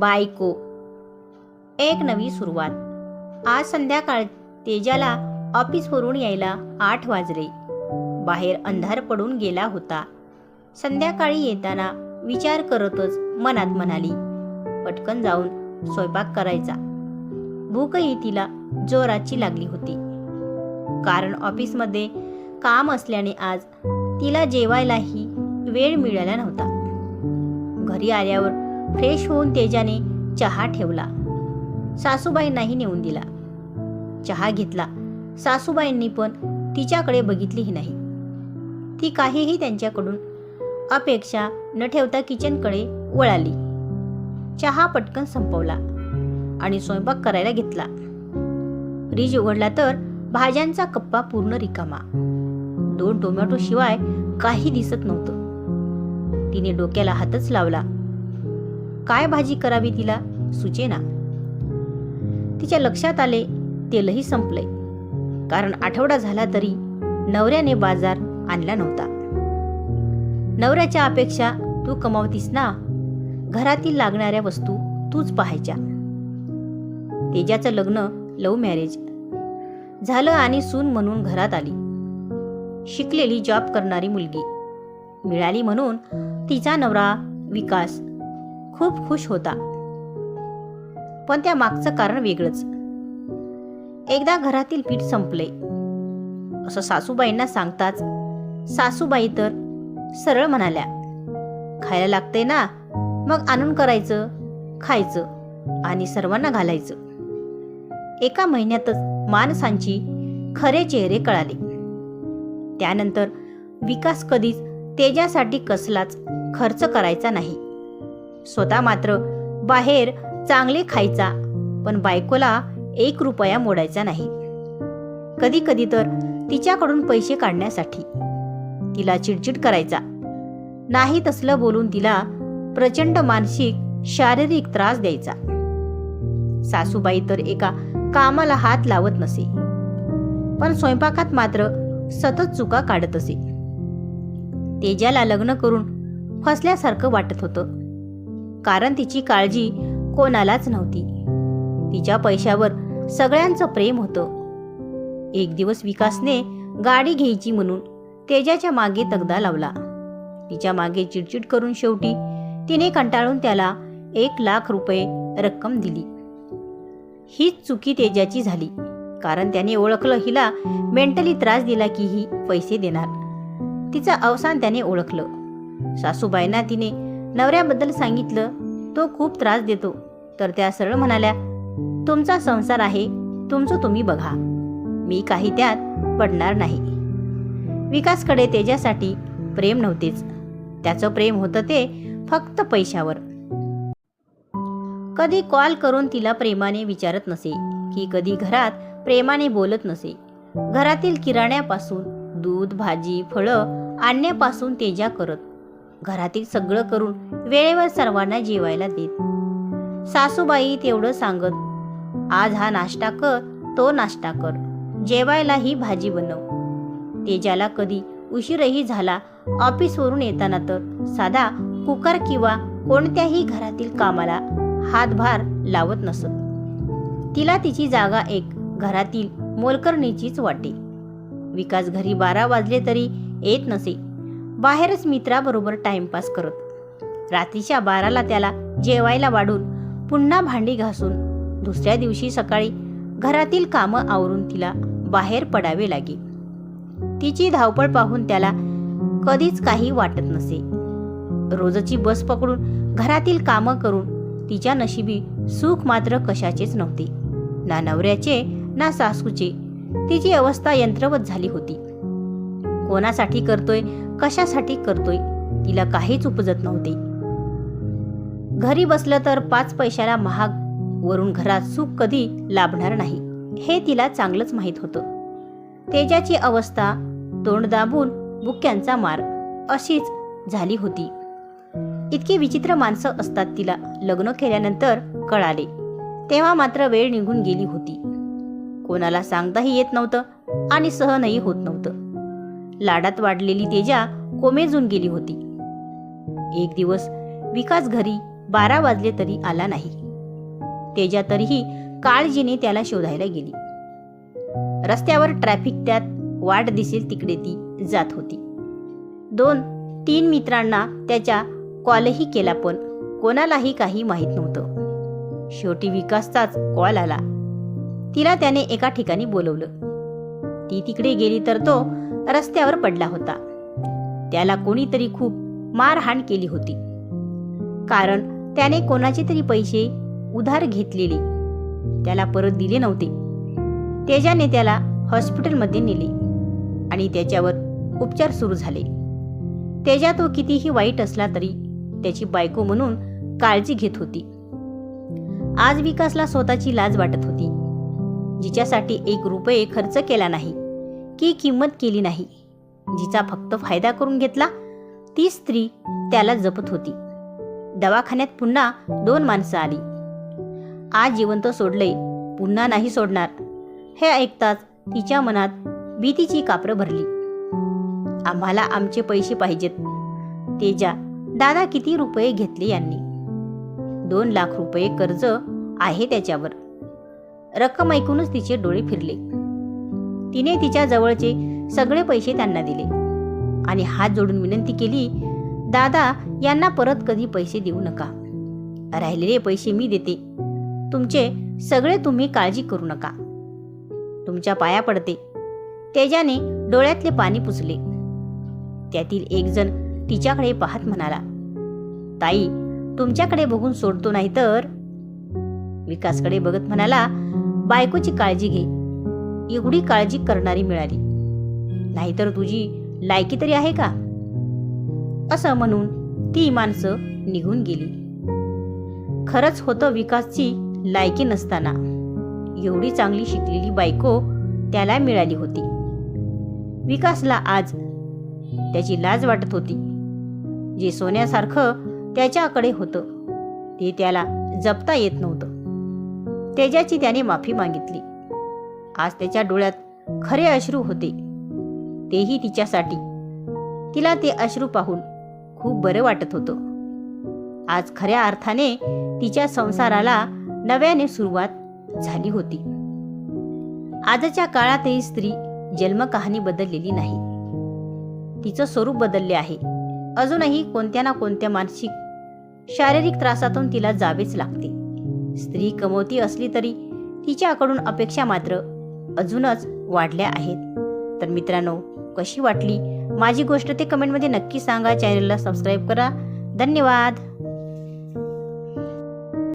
बायको. एक नवी सुरुवात. आज संध्याकाळ तेजाला ऑफिसवरून यायला आठ वाजले. बाहेर अंधार पडून गेला होता. संध्याकाळी येताना विचार करतच मनात म्हणाली पटकन जाऊन स्वयंपाक करायचा. भूकही तिला जोराची लागली होती. कारण ऑफिसमध्ये काम असल्याने आज तिला जेवायलाही वेळ मिळाला नव्हता. घरी आल्यावर फ्रेश होऊन तेजाने चहा ठेवला. सासूबाईंनाही नेऊन दिला. चहा घेतला. सासूबाईंनी पण तिच्याकडे बघितलीही नाही. ती काहीही त्यांच्याकडून अपेक्षा न ठेवता किचनकडे वळाली. चहा पटकन संपवला आणि स्वयंपाक करायला घेतला. फ्रीज उघडला तर भाज्यांचा कप्पा पूर्ण रिकामा. दोन टोमॅटो शिवाय काही दिसत नव्हतं. तिने डोक्याला हातच लावला. काय भाजी करावी तिला? सुचेना. तिच्या लक्षात आले तेलही संपले. कारण आठवडा झाला तरी नवऱ्याने बाजार आणला नव्हता. नवऱ्याच्या अपेक्षा तू कमावतीस ना? घरातील लागणाऱ्या वस्तू तूच पाहायच्या. तेजाचं लग्न लव्ह मॅरेज. झालं आणि सून म्हणून घरात आली. शिकलेली जॉब करणारी मुलगी. मिळाली म्हणून तिचा नवरा विकास खूप खुश होता. पण त्या मागचं कारण वेगळंच. एकदा घरातील पीठ संपले. असं सासूबाईंना सांगताच सासूबाई तर सरळ म्हणाल्या खायला लागते ना? मग आणून करायचं खायचं आणि सर्वांना घालायचं. एका महिन्यातच माणसांची खरे चेहरे कळाले. त्यानंतर विकास कधीच तेजासाठी कसलाच खर्च करायचा नाही. स्वतः मात्र बाहेर चांगले खायचा पण बायकोला एक रुपया मोडायचा नाही. कधी कधी तर तिच्याकडून पैसे काढण्यासाठी तिला चिडचिड करायचा. नाही तसलं बोलून तिला प्रचंड मानसिक शारीरिक त्रास द्यायचा. सासूबाई तर एका कामाला हात लावत नसे. पण स्वयंपाकात मात्र सतत चुका काढत असे. तेजाला लग्न करून फसल्यासारखं वाटत होतं. कारण तिची काळजी कोणालाच नव्हती. तिच्या पैशावर सगळ्यांचं प्रेम होतं. एक दिवस विकासने गाडी घ्यायची म्हणून तेजाच्या मागे तगदा लावला. तिच्यामागे चिडचिड करून शेवटी तिने कंटाळून त्याला एक लाख रुपये रक्कम दिली. हीच चुकी तेजाची झाली कारण त्याने ओळखलं हिला मेंटली त्रास दिला की ही पैसे देणार. तिचं अवसान त्याने ओळखलं. सासूबाईंना तिने नवऱ्याबद्दल सांगितलं तो खूप त्रास देतो. तर त्या सरळ म्हणाल्या तुमचा संसार आहे तुमचं तुम्ही बघा. मी काही त्यात पडणार नाही. विकासकडे तेजासाठी प्रेम नव्हतेच. त्याचं प्रेम होतं ते फक्त पैशावर. कधी कॉल करून तिला प्रेमाने विचारत नसे की कधी घरात प्रेमाने बोलत नसे. घरातील किराण्यापासून दूध भाजी फळं आणण्यापासून तेजा करत. घरातील सगळं करून वेळेवर सर्वांना जेवायला देत. सासूबाई तेवढं सांगत आज हा नाश्ता कर तो नाश्ता कर. जेवायला ही भाजी बनव. तेजाला कधी उशीरही झाला ऑफिसवरून येताना तर साधा कुकर किंवा कोणत्याही घरातील कामाला हातभार लावत नसत. तिला तिची जागा एक घरातील मोलकरणीचीच वाटे. विकास घरी बारा वाजले तरी येत नसे. बाहेरच मित्राबरोबर टाइमपास करत. रात्रीच्या बाराला त्याला जेवायला वाढून पुन्हा भांडी घासून दुसऱ्या दिवशी सकाळी घरातील कामं आवरून तिला बाहेर पडावे लागे. तिची धावपळ पाहून त्याला कधीच काही वाटत नसे. रोजची बस पकडून घरातील कामं करून तिच्या नशिबी सुख मात्र कशाचेच नव्हते. ना नवऱ्याचे ना सासूचे. तिची अवस्था यंत्रवत झाली होती. कोणासाठी करतोय कशासाठी करतोय? तिला काहीच उपजत नव्हते. घरी बसलं तर पाच पैशाला महाग वरून घरात सुख कधी लाभणार नाही हे तिला चांगलंच माहीत होतं. तेजाची अवस्था तोंड दाबून बुक्क्यांचा मार अशीच झाली होती. इतकी विचित्र माणसं असतात तिला लग्न केल्यानंतर कळाले. तेव्हा मात्र वेळ निघून गेली होती. कोणाला सांगताही येत नव्हतं आणि सहनही होत नव्हतं. लाडात वाढलेली तेजा कोमेजून गेली होती. एक दिवस विकास घरी बारा वाजले तरी आला नाही. तेजा तरीही काळजीने त्याला शोधायला गेली. रस्त्यावर ट्रॅफिक त्यात वाट दिसेल तिकडे ती जात होती. दोन तीन मित्रांना त्याच्या कॉलही केला पण कोणालाही काही माहीत नव्हतं. शेवटी विकासचाच कॉल आला. तिला त्याने एका ठिकाणी बोलवलं. ती तिकडे गेली तर तो रस्त्यावर पडला होता. त्याला कोणीतरी खूप मारहाण केली होती. कारण त्याने कोणाचे तरी पैसे उधार घेतलेले. त्याला परत दिले नव्हते. तेजाने त्याला हॉस्पिटलमध्ये नेले आणि त्याच्यावर उपचार सुरू झाले. तेजा तो कितीही वाईट असला तरी त्याची बायको म्हणून काळजी घेत होती. आज विकासला स्वतःची लाज वाटत होती. जिच्यासाठी एक रुपये खर्च केला नाही. की किंमत केली नाही. जिचा फक्त फायदा करून घेतला ती स्त्री त्याला जपत होती. दवाखान्यात पुन्हा दोन माणसं आली. आज जिवंत सोडलंय पुन्हा नाही सोडणार. हे ऐकताच तिच्या मनात भीतीची कापरं भरली. आम्हाला आमचे पैसे पाहिजेत. तेजा दादा किती रुपये घेतले यांनी? दोन लाख रुपये कर्ज आहे त्याच्यावर. रक्कम ऐकूनच तिचे डोळे फिरले. तिने तिच्या जवळचे सगळे पैसे त्यांना दिले. आणि हात जोडून विनंती केली दादा यांना परत कधी पैसे देऊ नका. राहिलेले पैसे मी देते. तुमचे सगळे तुम्ही काळजी करू नका. तुमच्या पाया पडते. तेजाने डोळ्यातले पाणी पुसले. त्यातील एक जण तिच्याकडे पाहत म्हणाला ताई तुमच्याकडे बघून सोडतो नाही तर विकासकडे बघत म्हणाला बायकोची काळजी घे. एवढी काळजी करणारी मिळाली. नाहीतर तुझी लायकी तरी आहे का? असं म्हणून ती माणसं निघून गेली. खरंच होतं विकासची लायकी नसताना. एवढी चांगली शिकलेली बायको त्याला मिळाली होती. विकासला आज त्याची लाज वाटत होती. जे सोन्यासारखं त्याच्याकडे होतं ते त्याला जपता येत नव्हतं. तेजाची त्याने माफी मागितली. आज त्याच्या डोळ्यात खरे अश्रू होते. तेही तिच्यासाठी. तिला ते अश्रू पाहून खूप बरं वाटत होतं. आज खऱ्या अर्थाने तिच्या संसाराला नव्याने सुरुवात झाली होती. आजच्या काळातही स्त्री जन्मकहाणी बदललेली नाही. तिचं स्वरूप बदलले आहे. अजूनही कोणत्या ना कोणत्या मानसिक शारीरिक त्रासातून तिला जावेच लागते. स्त्री कमवती असली तरी तिच्याकडून अपेक्षा मात्र अजूनच वाढल्या आहेत. तर मित्रांनो कशी वाटली? माझी गोष्ट ते कमेंटमध्ये नक्की सांगा. चॅनलला सबस्क्राईब करा. धन्यवाद.